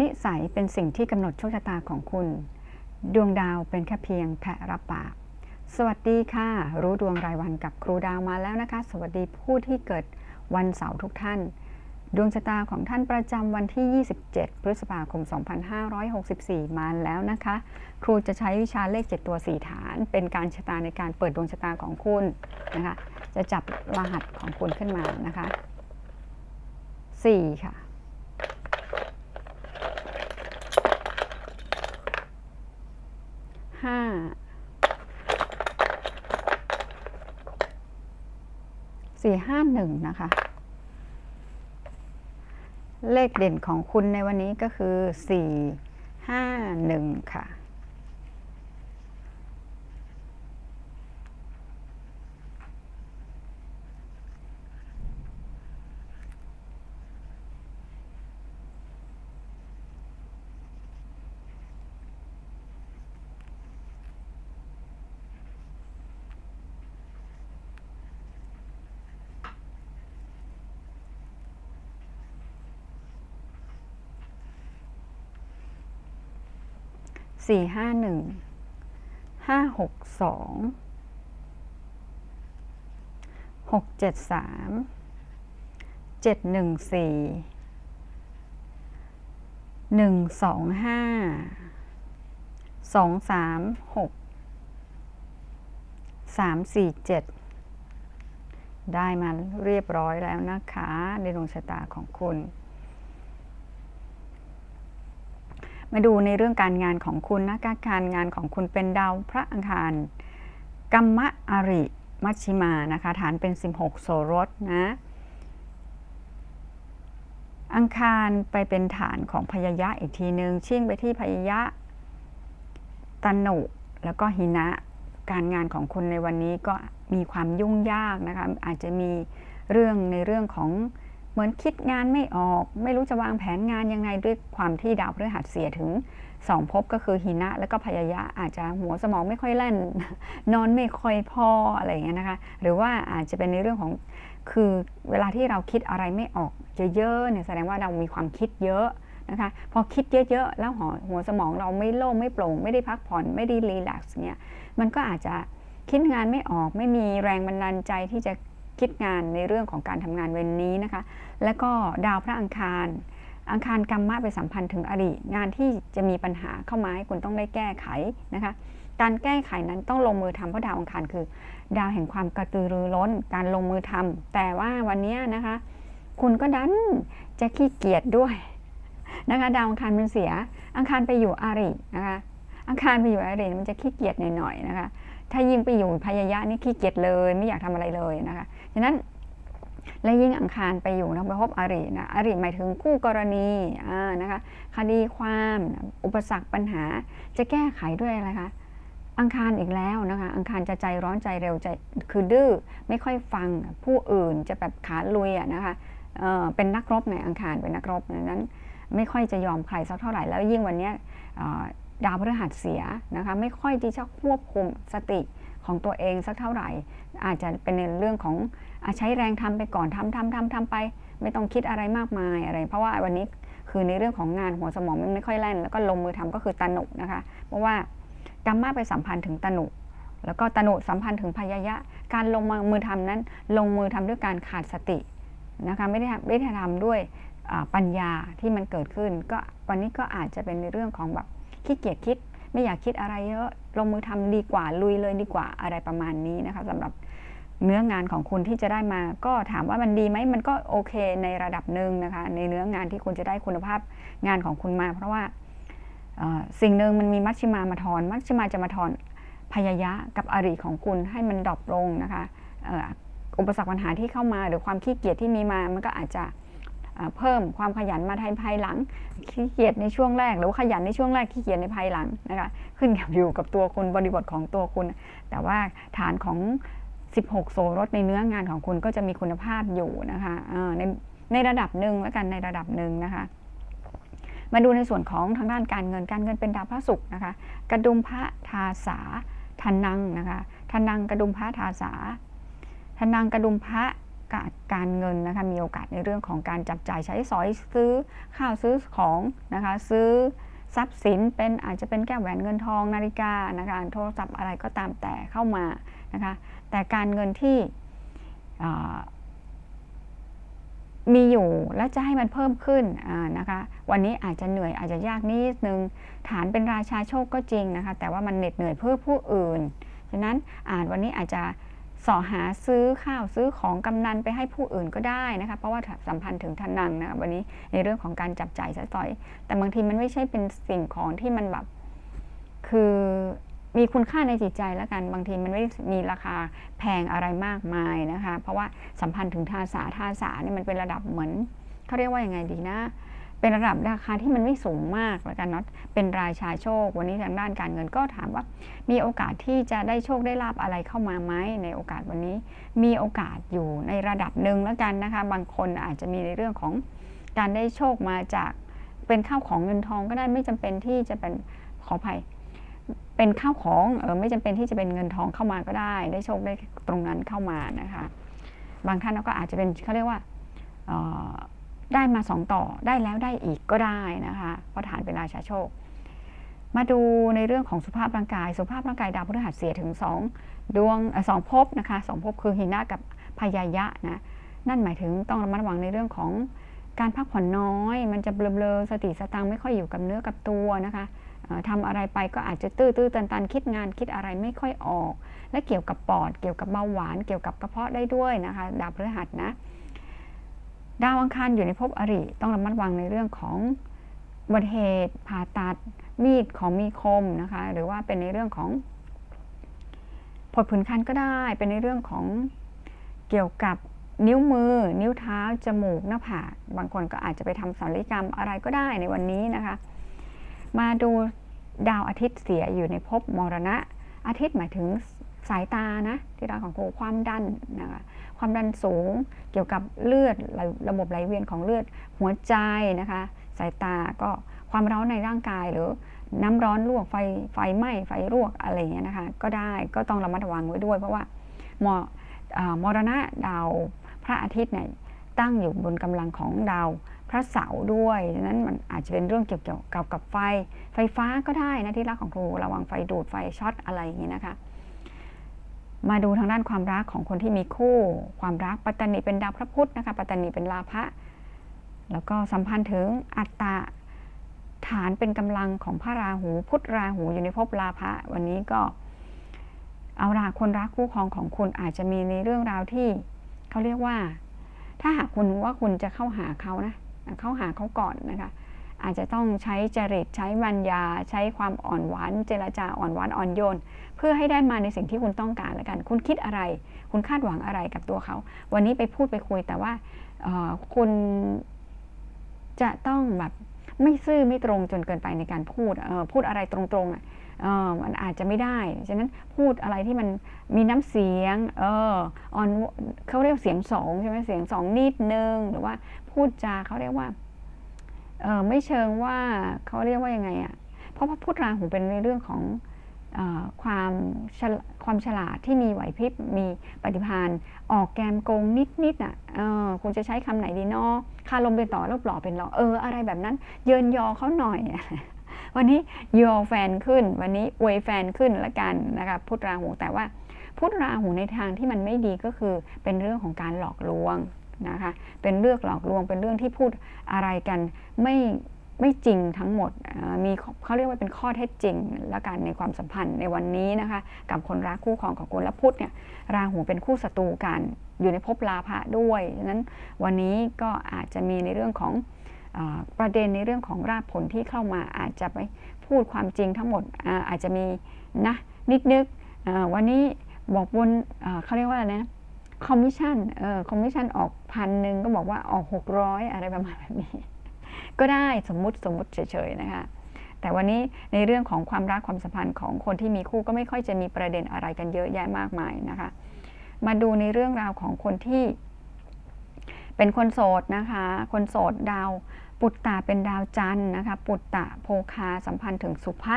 นิสัยเป็นสิ่งที่กำหนดโชคชะตาของคุณ ดวงดาวเป็นแค่เพียงแพะรับปาก สวัสดีค่ะ รู้ดวงรายวันกับครูดาวมาแล้วนะคะ สวัสดีผู้ที่เกิดวันเสาร์ทุกท่าน ดวงชะตาของท่านประจำวันที่ 27 พฤษภาคม 2564 มาแล้วนะคะ ครูจะใช้วิชาเลข 7 ตัว 4 ฐาน เป็นการชะตาในการเปิดดวงชะตาของคุณนะคะ จะจับรหัสของคุณขึ้นมานะคะ 4 ค่ะ ห้า สี่ห้าหนึ่งนะคะ เลขเด่นของคุณในวันนี้ก็คือสี่ห้าหนึ่งค่ะ สี่ห้าหนึ่งห้าหกสองหกเจ็ดสามเจ็ดหนึ่งสี่หนึ่งสองห้าสองสามหกสามสี่เจ็ดได้มาเรียบร้อยแล้วนะคะ ในดวงชะตาของคุณ มาดูในเรื่องการงานของคุณนะการงานของคุณเป็นดาวพระอังคารกัมมะอาริมัชชิมานะคะฐานเป็น 16 โสรสนะอังคารไปเป็นฐานของพยายะอีกทีหนึงชิ่งไปที่พยายะตันุแล้วก็หินะ การงานของคุณในวันนี้ก็มีความยุ่งยากนะคะอาจจะมีเรื่องในเรื่องของ เหมือนคิดงานไม่ออก ไม่รู้จะวางแผนงานยังไงด้วยความที่ดาวพฤหัสเสียถึงสองภพก็คือหินะ แล้วก็พยายะอาจจะหัวสมองไม่ค่อยเล่น นอนไม่ค่อยพออะไรอย่างเงี้ยนะคะ หรือว่าอาจจะเป็นในเรื่องของคือเวลาที่เราคิดอะไรไม่ออกเยอะๆเนี่ยแสดงว่าเรามีความคิดเยอะนะคะพอคิดเยอะๆ แล้วหัวหัวสมองเราไม่โล่งไม่โปร่ง ไม่ได้พักผ่อนไม่ได้รีแลกซ์เนี่ยมันก็อาจจะคิดงานไม่ออกไม่มีแรงบันดาลใจที่จะ คิดงานในเรื่องของการทำงานเวนนี้นะคะ แล้วก็ดาวพระอังคาร อังคารกรรมะไปสัมพันธ์ถึงอดีตงานที่จะมีปัญหาเข้ามาให้คุณต้องได้แก้ไขนะคะ การแก้ไขนั้นต้องลงมือทำเพราะดาวอังคารคือ ดาวแห่งความกระตือรือร้น การลงมือทำแต่ว่าวันนี้นะคะ คุณก็ดันจะขี้เกียจด้วยนะคะ ดาวอังคารมันเสีย อังคารไปอยู่อารินะคะอังคารไปอยู่อาริมันจะขี้เกียจหน่อยๆนะคะ ถ้ายิ่งไปอยู่พยายะนี่ขี้เกียจเลยไม่อยากทำอะไรเลยนะคะฉะนั้นและยิ่งอังคารไปอยู่นะไปพบอรินะอริหมายถึงคู่กรณีอ่านะคะคดีความอุปสรรคปัญหาจะแก้ไขด้วยอะไรคะอังคารอีกแล้วนะคะอังคารจะใจร้อนใจเร็วใจคือดื้อไม่ค่อยฟังผู้อื่นจะแบบขาลุยอะนะคะเเป็นนักรบในอังคารเป็นนักรบนั้น ไม่ค่อยจะยอมใครสักเท่าไหร่แล้วยิ่งวันนี้ ดาวพฤหัสเสียนะคะไม่ค่อยที่จะควบคุมสติของตัวเองสักเท่าไหร่ อาจจะเป็นในเรื่องของอใช้แรงทำไปก่อนทำทำทำทำไป ไม่ต้องคิดอะไรมากมายอะไร เพราะว่าวันนี้คือในเรื่องของงานหัวสมองมันไม่ค่อยแล่น แล้วก็ลงมือทำก็คือตนุนะคะ เพราะว่ากรรมะไปสัมพันธ์ถึงตนุแล้วก็ตนุสัมพันธ์ถึงพยายะ การลงมือทำนั้น ลงมือทำด้วยการขาดสตินะคะไม่ได้ไม่ได้ทำด้วยปัญญาที่มันเกิดขึ้น ก็วันนี้ก็อาจจะเป็นในเรื่องของแบบ ขี้เกียจคิด ไม่อยากคิดอะไรเยอะลงมือทำดีกว่าลุยเลยดีกว่าอะไรประมาณนี้นะคะสำหรับเนื้องานของคุณที่จะได้มา ก็ถามว่ามันดีไหมมันก็โอเคในระดับหนึ่งนะคะ ในเนื้องานที่คุณจะได้คุณภาพงานของคุณมา เพราะว่าสิ่งหนึ่งมันมีมัชชิมามาทอนมัชชิมาจะมาทอนพยายะกับอริของคุณให้มันดรอปลงนะคะอุปสรรคปัญหาที่เข้ามาหรือความขี้เกียจที่มีมามันก็อาจจะ เพิ่มความขยันมาภายหลัง ขี้เกียจในช่วงแรก หรือขยันในช่วงแรกขี้เกียจในภายหลังนะคะขึ้นกับอยู่กับตัวคุณบริบทของตัวคุณ แต่ว่าฐานของ 16 โซรถในเนื้องานของคุณก็จะมีคุณภาพอยู่นะคะในในระดับหนึ่งแล้วกันในระดับหนึ่งนะคะมาดูในส่วนของทางด้านการเงินการเงินเป็นดาวพระศุกร์นะคะ กระดุมพระทาสาทนังนะคะทนังกระดุมพระทาสาทนังกระดุมพระ การการเงินนะคะมีโอกาสในเรื่องของการจับจ่ายใช้สอยซื้อข้าวซื้อของนะคะซื้อทรัพย์สินเป็นอาจจะเป็นแก้วแหวนเงินทองนาฬิกานะคะโทรศัพท์อะไรก็ตามแต่เข้ามานะคะแต่การเงินที่มีอยู่และจะให้มันเพิ่มขึ้นนะคะวันนี้อาจจะเหนื่อยอาจจะยากนิดนึงฐานเป็นราชาโชคก็จริงนะคะแต่ว่ามันเหน็ดเหนื่อยเพื่อผู้อื่นฉะนั้นอาจวันนี้อาจจะ สอหาซื้อข้าวซื้อของกำนันไปให้ผู้อื่นก็ได้นะคะเพราะว่าสัมพันธ์ถึงทนังนะะวันนี้ในเรื่องของการจับจ่ายใช้สอย แต่บางทีมันไม่ใช่เป็นสิ่งของที่มันแบบคือมีคุณค่าในจิตใจแล้วกันบางทีมันไม่มีราคาแพงอะไรมากมายนะคะ เพราะว่าสัมพันธ์ถึงทาสาทาสาเนี่ยมันเป็นระดับเหมือนเขาเรียกว่ายังไงดีนะ เป็นระดับราคาที่มันไม่สูงมากแล้วกันเนาะเป็นรายชาโชค วันนี้ทางด้านการเงินก็ถามว่า มีโอกาสที่จะได้โชคได้ลาบอะไรเข้ามาไหมในโอกาสวันนี้ มีโอกาสอยู่ในระดับหนึ่งแล้วกันนะคะ บางคนอาจจะมีในเรื่องของการได้โชคมาจากเป็นข้าวของเงินทองก็ได้ไม่จำเป็นที่จะเป็นขออภัยเป็นข้าวของเออไม่จำเป็นที่จะเป็นเงินทองเข้ามาก็ได้ ได้โชคได้ตรงนั้นเข้ามานะคะ บางท่านก็อาจจะเป็นเขาเรียกว่าเออ ได้มาสองต่อได้แล้วได้อีกก็ได้นะคะเพราะฐานเป็นราชาโชค มาดูในเรื่องของสุภาพร่างกาย สุภาพร่างกายดาวพฤหัสเสียถึง2ดวงสองภพนะคะสองภพคือหินะกับพยายะนะนั่นหมายถึงต้องระมัดระวังในเรื่องของการพักผ่อนน้อย มันจะเบลอๆสติสตังไม่ค่อยอยู่กับเนื้อกับตัวนะคะเอ่อทำอะไรไปก็อาจจะตื้อตื้อตันตันคิดงานคิดอะไรไม่ค่อยออก และเกี่ยวกับปอดเกี่ยวกับเบาหวาน เกี่ยวกับกระเพาะได้ด้วยนะคะดาวพฤหัสนะ ดาวอังคารอยู่ในภพอริต้องระมัดระวังในเรื่องของบัติเหตุผ่าตัดมีดของมีคมนะคะ หรือว่าเป็นในเรื่องของผดผืนคันก็ได้ เป็นในเรื่องของเกี่ยวกับนิ้วมือ นิ้วเท้า จมูก หน้าผาก บางคนก็อาจจะไปทำศัลยกรรมอะไรก็ได้ในวันนี้นะคะ มาดูดาวอาทิตย์เสียอยู่ในภพมรณะ อาทิตย์หมายถึงสายตานะ ที่เราของครูความดันนะคะ ความดันสูง เกี่ยวกับเลือดระบบไหลเวียนของเลือดหัวใจนะคะ สายตาก็ความร้อนในร่างกายหรือน้ำร้อนลวกไฟไฟไหม้ไฟลวกอะไรอย่างเงี้ยนะคะก็ได้ก็ต้องระมัดระวังไว้ด้วย เพราะว่ามอมรณะดาวพระอาทิตย์เนี่ยตั้งอยู่บนกำลังของดาวพระเสาร์ด้วยดังนั้นมันอาจจะเป็นเรื่องเกี่ยวกับกับไฟ ไฟฟ้าก็ได้นะที่รักของครูระวังไฟดูดไฟช็อตอะไรอย่างเงี้ยนะคะ มาดูทางด้านความรักของคนที่มีคู่ ความรักปัตตานีเป็นดาวพระพุธนะคะปัตตานีเป็นลาภะแล้วก็สัมพันธ์ถึงอัตตาฐานเป็นกำลังของพระราหูพุทธราหูอยู่ในภพลาภะวันนี้ก็ เอาล่ะคนรักคู่ครองของคุณอาจจะมีในเรื่องราวที่เขาเรียกว่า ถ้าหากคุณว่าคุณจะเข้าหาเขานะเข้าหาเขาก่อนนะคะ อาจจะต้องใช้จริตใช้วัญญา ใช้ความอ่อนหวาน เจรจาอ่อนหวานอ่อนโยน เพื่อให้ได้มาในสิ่งที่คุณต้องการแล้วกัน คุณคิดอะไร คุณคาดหวังอะไรกับตัวเขา วันนี้ไปพูดไปคุยแต่ว่าคุณจะต้องแบบไม่ซื่อไม่ตรงจนเกินไปในการพูดพูดอะไรตรงๆอะมันอาจจะไม่ได้ ฉะนั้นพูดอะไรที่มันมีน้ำเสียง เอออ่อนเขาเรียกเสียงสองใช่ไหมเสียงสองนิดนึง หรือว่าพูดจาเขาเรียกว่า เออไม่เชิงว่าเขาเรียกว่ายังไงอะ่ะเพราะว่าพุทธราหูเป็นในเรื่องของอความความฉลาดที่มีไหวพริบมีปฏิภาณออกแกมโกงนิดนิดๆอะคุณจะใช้คำไหนดีเนาะคาลมเป็นต่อแล้วปลอเป็นหล่อเอออะไรแบบนั้น เยินยอเขาหน่อย วันนี้ยอแฟนขึ้น วันนี้อวยแฟนขึ้นละกันนะคะพุทธราหูแต่ว่าพุทธราหูในทางที่มันไม่ดีก็คือเป็นเรื่องของการหลอกลวง นะคะ เป็นเรื่องหลอกลวง เป็นเรื่องที่พูดอะไรกันไม่ไม่จริงทั้งหมด มีเขาเรียกว่าเป็นข้อเท็จจริงและกันในความสัมพันธ์ในวันนี้นะคะ กับคนรักคู่ครองของคุณและพุทธเนี่ย ราหูเป็นคู่ศัตรูกัน อยู่ในภพลาภะด้วยฉะนั้นวันนี้ก็อาจจะมีในเรื่องของอประเด็นในเรื่องของรากผลที่เข้ามาอาจจะไปพูดความจริงทั้งหมดอาอาจจะมีนะนิดนึกวันนี้บอกบนเขาเรียกว่าอะไรนะ คอมมิชชั่นเออคอมมิชชั่นออกพันหนึ่งก็บอกว่าออกหกร้อยอะไรประมาณแบบนี้ ก็ได้สมมุติสมมุติเฉยๆนะคะแต่วันนี้ในเรื่องของความรักความสัมพันธ์ของคนที่มีคู่ก็ไม่ค่อยจะมีประเด็นอะไรกันเยอะแยะมากมายนะคะ มาดูในเรื่องราวของคนที่ เป็นคนโสดนะคะ คนโสดดาวปุตตะเป็นดาวจันทร์นะคะ ปุตตะโภคาสัมพันธ์ถึงสุภะ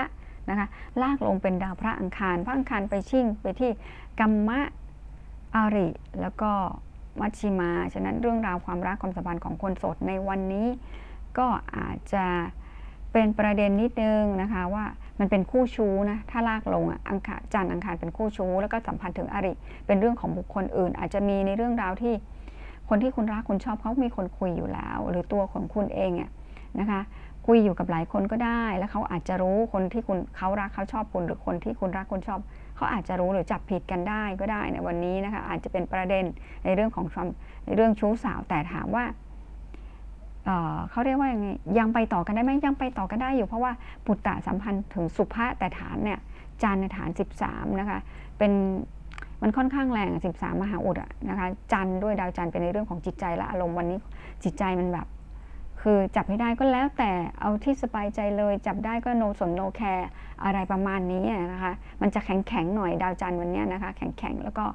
นะคะ ลากลงเป็นดาวพระอังคาร พระอังคารไปชิ่งไปที่กัมมะ อาริ แล้วก็มัชชิมา ฉะนั้นเรื่องราวความรักความสัมพันธ์ของคนโสดในวันนี้ก็อาจจะเป็นประเด็นนิดนึงนะคะว่ามันเป็นคู่ชู้นะถ้าลากลงอะอังคารจันทร์อังคารเป็นคู่ชู้ แล้วก็สัมพันธ์ถึงอริ เป็นเรื่องของบุคคลอื่น อาจจะมีในเรื่องราวที่คนที่คุณรักคุณชอบเขามีคนคุยอยู่แล้ว หรือตัวของคุณเองอะนะคะคุยอยู่กับหลายคนก็ได้ แล้วเขาอาจจะรู้คนที่คุณเขารักเขาชอบคุณหรือคนที่คุณรักคุณชอบ เขาอาจจะรู้หรือจับผิดกันได้ก็ได้ในวันนี้นะคะอาจจะเป็นประเด็นในเรื่องของความในเรื่องชู้สาวแต่ถามว่าเเขาเรียกว่ายังไงยังไปต่อกันได้ไหมยังไปต่อกันได้อยู่เพราะว่าปุตตะสัมพันธ์ถึงสุภะแต่ฐานเนี่ยจันในฐาน 13นะคะเป็นมันค่อนข้างแรง 13 มหาอุดะนะคะจันด้วยดาวจันเป็นในเรื่องของจิตใจและอารมณ์วันนี้จิตใจมันแบบ คือจับให้ได้ก็แล้วแต่เอาที่สบายใจเลย จับได้ก็โนสนโนแคร์อะไรประมาณนี้นะคะมันจะแข็งแข็งๆหน่อยดาวจันทร์วันนี้นะคะแข็งแข็งๆแล้วก็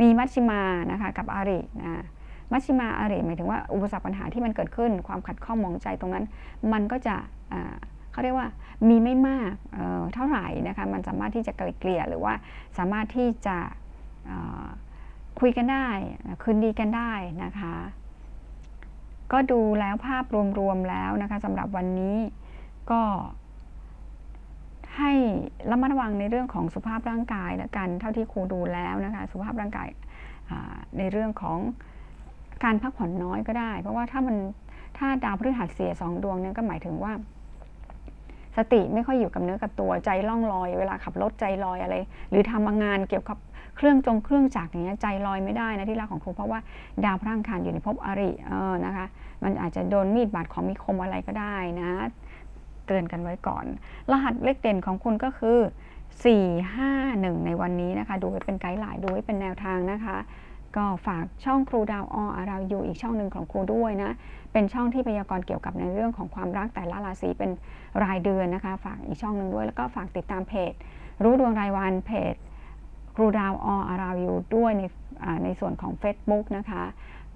มีมัชชิมานะคะกับอารินะมัชชิมาอาริหมายถึงว่าอุปสรรคปัญหาที่มันเกิดขึ้น ความขัดข้องมองใจตรงนั้น มันก็จะเขาเรียกว่ามีไม่มากเออเท่าไหร่นะคะมันสามารถที่จะไกลเกลี่ยหรือว่าสามารถที่จะคุยกันได้คืนดีกันได้นะคะ ก็ดูแล้วภาพรวมๆแล้วนะคะสำหรับวันนี้ก็ให้ระมัดระวังในเรื่องของสุขภาพร่างกายและกันเท่าที่ครูดูแล้วนะคะสุขภาพร่างกายในเรื่องของการพักผ่อนน้อยก็ได้ เพราะว่าถ้ามันถ้าดาวพฤหัสเสียสองดวงเนี่ยก็หมายถึงว่า สติไม่ค่อยอยู่กับเนื้อกับตัวใจล่องลอย เวลาขับรถใจลอยอะไร หรือทำงานเกี่ยวกับ เครื่องจงเครื่องจักรอย่างเงี้ยใจลอยไม่ได้นะที่รักของครูเพราะว่าดาวพระอังคารอยู่ในภพอริเออนะคะ มันอาจจะโดนมีดบาดของมีคมอะไรก็ได้นะเตือนกันไว้ก่อน รหัสเลขเด่นของคุณก็คือ 451 ในวันนี้นะคะ ดูไว้เป็นไกด์ไลน์ดูไว้เป็นแนวทางนะคะก็ฝากช่องครูดาวออารายูอีกช่องหนึ่งของครูด้วยนะ เป็นช่องที่พยากรณ์เกี่ยวกับในเรื่องของความรักแต่ละราศีเป็นรายเดือนนะคะ ฝากอีกช่องหนึ่งด้วย แล้วก็ฝากติดตามเพจ รู้ดวงรายวันเพจ ครูดาวออารายูด้วยในในส่วนของ Facebook นะคะ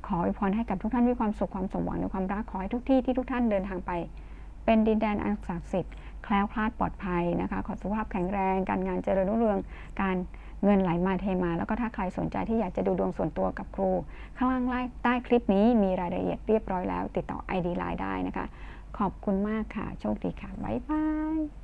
ขออวยพรให้กับทุกท่านมีความสุขความสมหวังในความรักขอให้ทุกที่ที่ทุกท่านเดินทางไป เป็นดินแดนอันศักดิ์สิทธิ์แคล้วคลาดปลอดภัยนะคะ ขอสุขภาพแข็งแรง การงานเจริญรุ่งเรืองการเงินไหลมาเทมา แล้วก็ถ้าใครสนใจที่อยากจะดูดวงส่วนตัวกับครู ข้างล่างใต้ใต้คลิปนี้มีรายละเอียดเรียบร้อยแล้ว ติดต่อ ID Line ได้นะคะ ขอบคุณมากค่ะ โชคดีค่ะ บ๊ายบาย